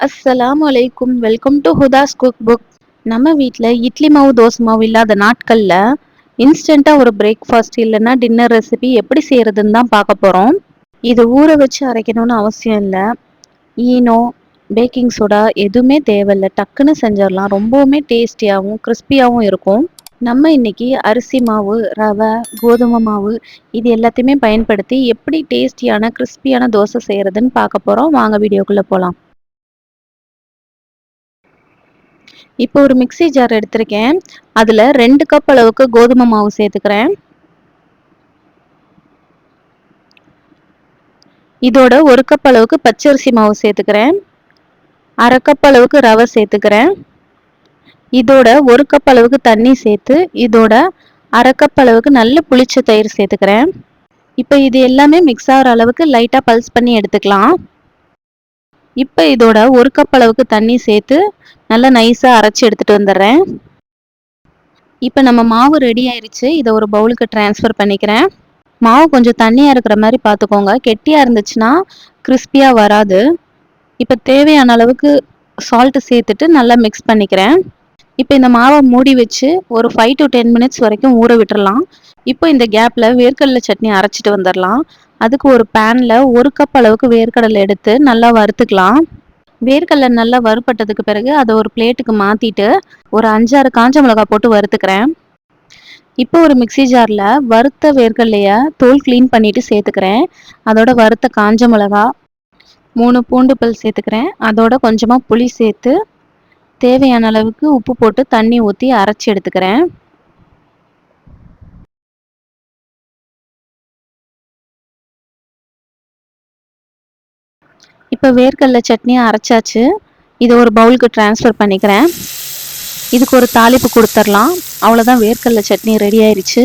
அஸ்ஸலாமு வலைக்கும் welcome to Huda's cook book நம்ம வீட்டில் இட்லி மாவு தோசை மாவு இல்லாத நாட்களில் இன்ஸ்டண்ட்டாக ஒரு பிரேக்ஃபாஸ்ட் இல்லைன்னா டின்னர் ரெசிபி எப்படி செய்கிறதுன்னு தான் பார்க்க போகிறோம் இது ஊற வச்சு அரைக்கணும்னு அவசியம் இல்லை. ஈனோ பேக்கிங் சோடா எதுவுமே தேவையில்லை. டக்குன்னு செஞ்சிடலாம். ரொம்பவுமே டேஸ்டியாகவும் கிறிஸ்பியாகவும் இருக்கும். நம்ம இன்னைக்கு அரிசி மாவு ரவை கோதுமை மாவு இது எல்லாத்தையுமே பயன்படுத்தி எப்படி டேஸ்டியான கிறிஸ்பியான தோசை செய்கிறதுன்னு பார்க்க போகிறோம் வாங்க வீடியோக்குள்ளே போகலாம் இப்போ ஒரு மிக்சி ஜார் எடுத்திருக்கேன். அதில் ரெண்டு கப் அளவுக்கு கோதுமை மாவு சேர்த்துக்கிறேன். இதோட ஒரு கப் அளவுக்கு பச்சரிசி மாவு சேர்த்துக்கிறேன். அரை கப் அளவுக்கு ரவை சேர்த்துக்கிறேன். இதோட ஒரு கப் அளவுக்கு தண்ணி சேர்த்து இதோட அரை கப் அளவுக்கு நல்ல புளிச்ச தயிர் சேர்த்துக்கிறேன். இப்போ இது எல்லாமே மிக்ஸ் ஆகிற அளவுக்கு லைட்டாக பல்ஸ் பண்ணி எடுத்துக்கலாம். இப்போ இதோட ஒரு கப் அளவுக்கு தண்ணி சேர்த்து நல்லா நைஸாக அரைச்சி எடுத்துகிட்டு வந்துடுறேன். இப்போ நம்ம மாவு ரெடி ஆயிடுச்சு இதை ஒரு பவுலுக்கு டிரான்ஸ்ஃபர் பண்ணிக்கிறேன். மாவு கொஞ்சம் தண்ணியாக இருக்கிற மாதிரி பார்த்துக்கோங்க. கெட்டியாக இருந்துச்சுன்னா கிறிஸ்பியாக வராது. இப்போ தேவையான அளவுக்கு சால்ட்டு சேர்த்துட்டு நல்லா மிக்ஸ் பண்ணிக்கிறேன். இப்போ இந்த மாவை மூடி வச்சு ஒரு ஃபைவ் டு டென் மினிட்ஸ் வரைக்கும் ஊற விட்டுடலாம் இப்போ இந்த கேப்பில் வேர்க்கடலை சட்னி அரைச்சிட்டு வந்துடலாம். அதுக்கு ஒரு பேனில் ஒரு கப் அளவுக்கு வேர்க்கடலை எடுத்து நல்லா வறுத்துக்கலாம். வேர்க்கடலை நல்லா வறுப்பட்டதுக்கு பிறகு அதை ஒரு பிளேட்டுக்கு மாற்றிட்டு ஒரு அஞ்சாறு காஞ்ச மிளகா போட்டு வறுத்துக்கிறேன். இப்போ ஒரு மிக்சி ஜாரில் வறுத்த வேர்க்கடலையை தோல் க்ளீன் பண்ணிவிட்டு சேர்த்துக்கிறேன். அதோட வறுத்த காஞ்ச மிளகா மூணு பூண்டு பல் சேர்த்துக்கிறேன். அதோட கொஞ்சமாக புளி சேர்த்து தேவையான அளவுக்கு உப்பு போட்டு தண்ணி ஊற்றி அரைச்சி எடுத்துக்கிறேன். இப்போ வேர்க்கடல சட்னியை அரைச்சாச்சு. இதை ஒரு பவுலுக்கு டிரான்ஸ்ஃபர் பண்ணிக்கிறேன். இதுக்கு ஒரு தாளிப்பு கொடுத்துர்லாம். அவ்வளோதான் வேர்க்கடல சட்னி ரெடி ஆயிடுச்சு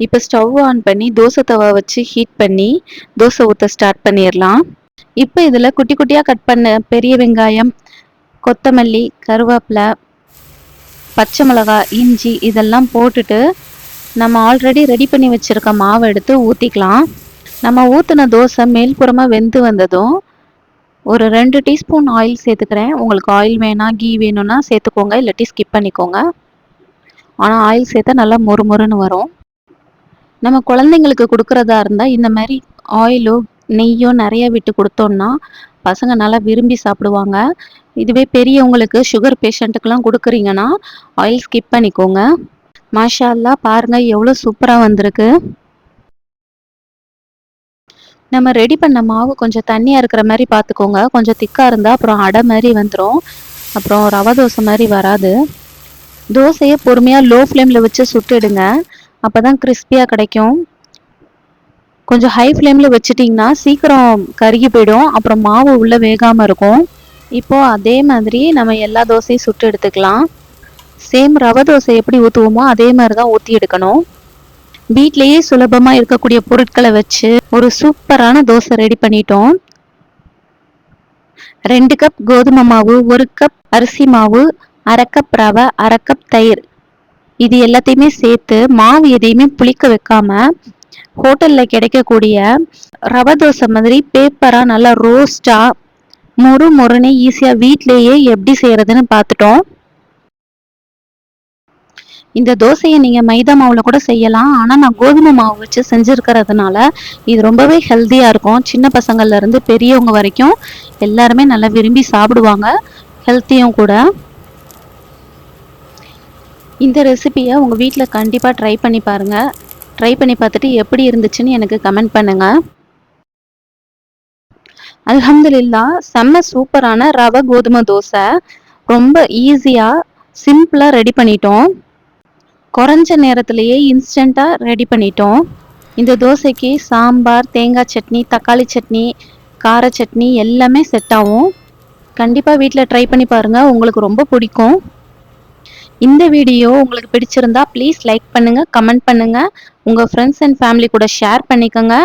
இப்போ ஸ்டவ் ஆன் பண்ணி தோசை தவா வச்சு ஹீட் பண்ணி தோசை ஊற்ற ஸ்டார்ட் பண்ணிடலாம் இப்போ இதில் குட்டி குட்டியாக கட் பண்ண பெரிய வெங்காயம் கொத்தமல்லி கருவேப்பிலை பச்சை மிளகாய் இஞ்சி இதெல்லாம் போட்டுட்டு நம்ம ஆல்ரெடி ரெடி பண்ணி வச்சுருக்க மாவை எடுத்து ஊற்றிக்கலாம் நம்ம ஊற்றின தோசை மேல்புறமாக வெந்து வந்ததும் ஒரு ரெண்டு டீஸ்பூன் ஆயில் சேர்த்துக்கிறேன். உங்களுக்கு ஆயில் வேணாம் கீ வேணும்னா சேர்த்துக்கோங்க இல்லாட்டி ஸ்கிப் பண்ணிக்கோங்க. ஆனால் ஆயில் சேர்த்தா நல்லா மொறு மொறுன்னு வரும். நம்ம குழந்தைங்களுக்கு கொடுக்குறதா இருந்தால் இந்த மாதிரி ஆயிலோ நெய்யோ நிறைய விட்டு கொடுத்தோம்னா பசங்க நல்லா விரும்பி சாப்பிடுவாங்க. இதுவே பெரியவங்களுக்கு சுகர் பேஷண்ட்டுக்கெலாம் கொடுக்குறீங்கன்னா ஆயில் ஸ்கிப் பண்ணிக்கோங்க. மாஷா பாருங்கள் எவ்வளோ சூப்பராக வந்திருக்கு. நம்ம ரெடி பண்ண மாவு கொஞ்சம் தண்ணியாக இருக்கிற மாதிரி பார்த்துக்கோங்க கொஞ்சம் திக்காக இருந்தால் அப்புறம் அடை மாதிரி வந்துடும் அப்புறம் ரவை தோசை மாதிரி வராது. தோசையை பொறுமையாக லோ ஃப்ளேமில் வச்சு சுட்டுடுங்க. அப்போ தான் கிறிஸ்பியாக கிடைக்கும். கொஞ்சம் ஹை ஃப்ளேமில் வச்சுட்டிங்கன்னா சீக்கிரம் கருகி போயிடும். அப்புறம் மாவு உள்ளே வேகாமல் இருக்கும். இப்போது அதே மாதிரி நம்ம எல்லா தோசையும் சுட்டு எடுத்துக்கலாம். சேம் ரவை தோசை எப்படி ஊற்றுவோமோ அதே மாதிரி தான் ஊற்றி எடுக்கணும். வீட்லேயே சுலபமாக இருக்கக்கூடிய பொருட்களை வச்சு ஒரு சூப்பரான தோசை ரெடி பண்ணிட்டோம். ரெண்டு கப் கோதுமை மாவு ஒரு கப் அரிசி மாவு அரை கப் ரவை அரை கப் தயிர். இது எல்லாத்தையுமே சேர்த்து மாவு எதையுமே புளிக்க வைக்காம ஹோட்டலில் கிடைக்கக்கூடிய ரவை தோசை மாதிரி பேப்பராக நல்லா ரோஸ்டாக மொறு மொறுன்னு ஈஸியாக வீட்லேயே எப்படி செய்கிறதுன்னு பார்த்துட்டோம். இந்த தோசையை நீங்கள் மைதா மாவில் கூட செய்யலாம். ஆனால் நான் கோதுமை மாவு வச்சு செஞ்சுருக்கிறதுனால இது ரொம்பவே ஹெல்த்தியாக இருக்கும். சின்ன பசங்கள்லேருந்து பெரியவங்க வரைக்கும் எல்லாருமே நல்லா விரும்பி சாப்பிடுவாங்க. ஹெல்த்தியும் கூட. இந்த ரெசிபியை உங்கள் வீட்டில் கண்டிப்பாக ட்ரை பண்ணி பாருங்கள் ட்ரை பண்ணி பார்த்துட்டு எப்படி இருந்துச்சுன்னு எனக்கு கமெண்ட் பண்ணுங்கள் அலமதுல்லா செம்ம சூப்பரான ரவை கோதுமை தோசை. ரொம்ப ஈஸியாக சிம்பிளாக ரெடி பண்ணிட்டோம். குறைஞ்ச நேரத்திலேயே இன்ஸ்டண்ட்டாக ரெடி பண்ணிட்டோம். இந்த தோசைக்கு சாம்பார் தேங்காய் சட்னி தக்காளி சட்னி கார சட்னி எல்லாமே செட் ஆகும். கண்டிப்பாக வீட்டில் ட்ரை பண்ணி பாருங்கள் உங்களுக்கு ரொம்ப பிடிக்கும். இந்த வீடியோ உங்களுக்கு பிடிச்சிருந்தா ப்ளீஸ் லைக் பண்ணுங்கள் கமெண்ட் பண்ணுங்கள் உங்கள் ஃப்ரெண்ட்ஸ் அண்ட் ஃபேமிலி கூட ஷேர் பண்ணிக்கோங்க.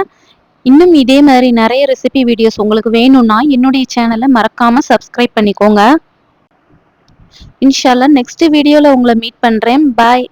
இன்னும் இதே மாதிரி நிறைய ரெசிபி வீடியோஸ் உங்களுக்கு வேணும்னா என்னுடைய சேனலை மறக்காமல் சப்ஸ்கிரைப் பண்ணிக்கோங்க. இன்ஷால்லா நெக்ஸ்ட் வீடியோவில் உங்களை மீட் பண்ணுறேன் பாய்